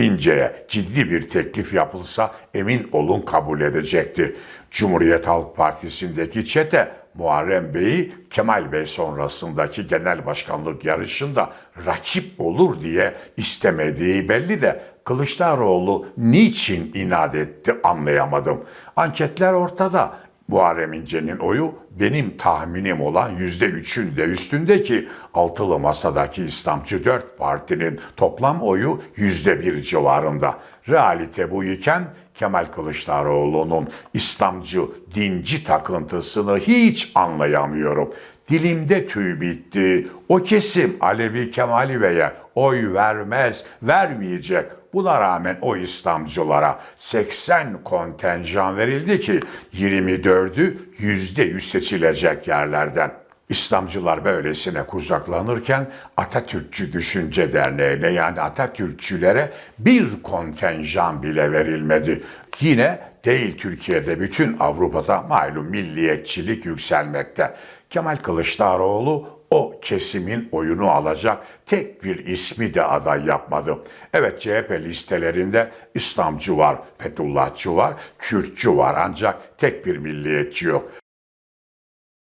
İnce'ye ciddi bir teklif yapılsa emin olun kabul edecekti. Cumhuriyet Halk Partisi'ndeki çete Muharrem Bey'i Kemal Bey sonrasındaki genel başkanlık yarışında rakip olur diye istemediği belli de Kılıçdaroğlu niçin inat etti anlayamadım. Anketler ortada. Muharrem İnce'nin oyu benim tahminim olan yüzde üçün de üstündeki altılı masadaki İslamcı dört partinin toplam oyu yüzde bir civarında. Realite bu iken Kemal Kılıçdaroğlu'nun İslamcı, dinci takıntısını hiç anlayamıyorum. Dilimde tüy bitti. O kesim Alevi Kemali Bey'e oy vermez, vermeyecek. Buna rağmen o İslamcılara 80 kontenjan verildi ki 24'ü %100 seçilecek yerlerden. İslamcılar böylesine kucaklanırken Atatürkçü Düşünce Derneği'ne yani Atatürkçülere bir kontenjan bile verilmedi. Yine değil Türkiye'de bütün Avrupa'da malum milliyetçilik yükselmekte. Kemal Kılıçdaroğlu o kesimin oyunu alacak tek bir ismi de aday yapmadı. Evet CHP listelerinde İslamcı var, Fethullahçı var, Kürtçü var ancak tek bir milliyetçi yok.